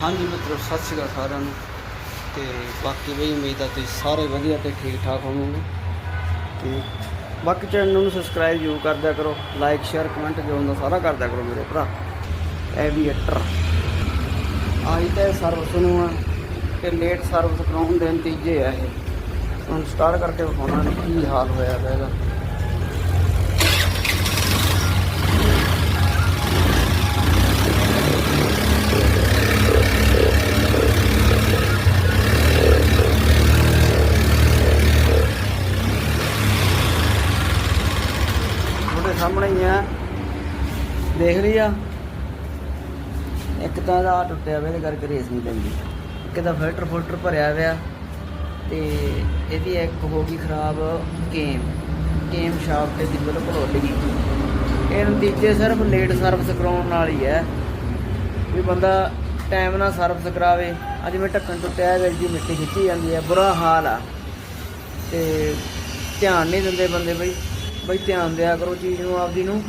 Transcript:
ਹਾਂਜੀ ਮਿੱਤਰੋ, ਸਤਿ ਸ਼੍ਰੀ ਅਕਾਲ ਸਾਰਿਆਂ ਨੂੰ। ਤੇ ਬਾਕੀ ਬਈ ਉਮੀਦ ਆ ਤੁਸੀਂ ਸਾਰੇ ਵਧੀਆ ਤੇ ਠੀਕ ਠਾਕ ਹੋਵੋਗੇ। ਤੇ ਬਾਕੀ ਚੈਨਲ ਨੂੰ ਸਬਸਕ੍ਰਾਈਬ ਜ਼ਰੂਰ ਕਰਦਿਆ ਕਰੋ। ਲਾਈਕ ਸ਼ੇਅਰ ਕਮੈਂਟ ਜੋ ਹੁੰਦਾ ਸਾਰਾ ਕਰਦਿਆ ਕਰੋ ਮੇਰੇ ਭਰਾ। ਐਵੀਏਟਰ ਆਹੀ ਤਾਂ ਸਰਵਿਸ ਨੂੰ ਆ ਤੇ ਲੇਟ ਸਰਵਿਸ ਕਰਾਉਣ ਦੇ ਨਤੀਜੇ ਆ ਇਹ। ਹੁਣ ਸਟਾਰਟ ਕਰਕੇ ਵਿਖਾਉਣਾ ਕੀ ਹਾਲ ਹੋਇਆ ਪਿਆ ਇਹਦਾ। ਤੁਹਾਡੇ ਸਾਹਮਣੇ ਹੀ ਆ। ਦੇਖ ਲਈ ਆ? ਇੱਕ ਤਾਂ ਦਾ ਟੁੱਟਿਆ ਹੋਇਆ ਇਹਦੇ ਕਰਕੇ ਰੇਸ ਨਹੀਂ ਪੈਂਦੀ। ਇੱਕ ਤਾਂ ਫਿਲਟਰ ਫੁਲਟਰ ਭਰਿਆ ਹੋਇਆ ਤੇ ਇਹਦੀ ਇੱਕ ਹੋ ਗਈ ਖਰਾਬ ਗੇਮ ਗੇਮ ਸ਼ਾਫਟ ਦੀ ਬਿਲਕੁਲ ਉੱਡ ਗਈ ਇਹ ਨਤੀਜੇ ਸਿਰਫ ਲੇਟ ਸਰਵਿਸ ਕਰਾਉਣ ਨਾਲ ਹੀ ਹੈ ਵੀ ਬੰਦਾ ਟਾਈਮ ਨਾਲ ਸਰਵਿਸ ਕਰਾਵੇ। ਅੱਜ ਮੈਂ ਢੱਕਣ ਟੁੱਟਿਆ ਹੈ ਜੀ ਮਿੱਟੀ ਖਿੱਚੀ ਜਾਂਦੀ ਹੈ ਬੁਰਾ ਹਾਲ ਆ। ਤੇ ਧਿਆਨ ਨਹੀਂ ਦਿੰਦੇ ਬੰਦੇ ਬਈ। ਬਈ ਧਿਆਨ ਦਿਆ ਕਰੋ ਚੀਜ਼ ਨੂੰ ਆਪਦੀ ਨੂੰ।